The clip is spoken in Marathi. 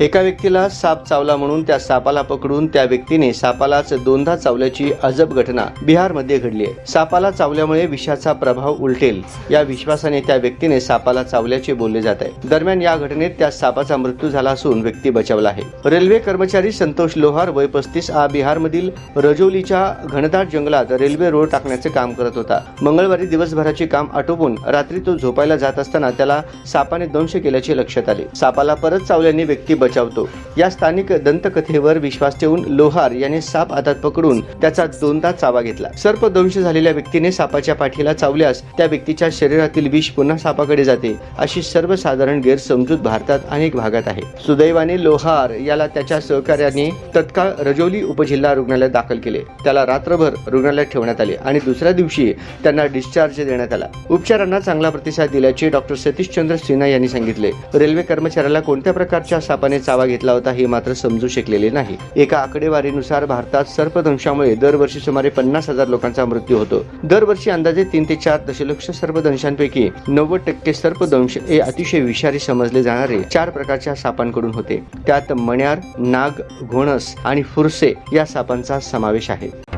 एका व्यक्तीला साप चावला म्हणून त्या सापाला पकडून त्या व्यक्तीने सापालाच दोनदा चावल्याची अजब घटना बिहारमध्ये घडली आहे. सापाला चावल्यामुळे विषाचा प्रभाव उलटेल. या विश्वासाने त्या व्यक्तीने सापाला चावल्याचे बोलले जात आहे. दरम्यान या घटनेत त्या सापाचा मृत्यू झाला असून व्यक्ती बचावला आहे. रेल्वे कर्मचारी संतोष लोहार वय पस्तीस हा बिहारमधील रजौलीच्या घनदाट जंगलात रेल्वे रोड टाकण्याचे काम करत होता. मंगळवारी दिवसभराचे काम आटोपून रात्री तो झोपायला जात असताना त्याला सापाने दंश केल्याचे लक्षात आले. सापाला परत चावल्याने व्यक्ती बचावतो. या स्थानिक दंतकथेवर विश्वास ठेवून लोहार याने साप हातात पकडून त्याचा दोनदा चावा घेतला. सर्पदंश झालेल्या व्यक्तीने सापाच्या पाठीला चावल्यास त्या व्यक्तीच्या शरीरातील विष पुन्हा सापाकडे जाते अशी सर्वसाधारण गैरसमजूत भारतात अनेक भागात आहे. सुदैवाने लोहार याला त्याच्या सहकार्याने तत्काळ रजौली उपजिल्हा रुग्णालयात दाखल केले. त्याला रात्रभर रुग्णालयात ठेवण्यात आले आणि दुसऱ्या दिवशी त्यांना डिस्चार्ज देण्यात आला. उपचारांना चांगला प्रतिसाद दिल्याचे डॉक्टर सतीशचंद्र सिन्हा यांनी सांगितले. रेल्वे कर्मचाऱ्याला कोणत्या प्रकारच्या सापाने चावा घेतला होता हे मात्र समजू शकलेले नाही. एका आकडेवारीनुसार भारतात सर्पदंशामुळे दरवर्षी सुमारे पन्नास हजार लोकांचा मृत्यू होतो. दरवर्षी अंदाजे तीन ते चार दशलक्ष सर्पदंशांपैकी नव्वद टक्के सर्पदंश हे अतिशय विषारी समजले जाणारे चार प्रकारच्या सापांकडून होते. त्यात मण्यार नाग घोणस आणि फुरसे या सापांचा समावेश आहे.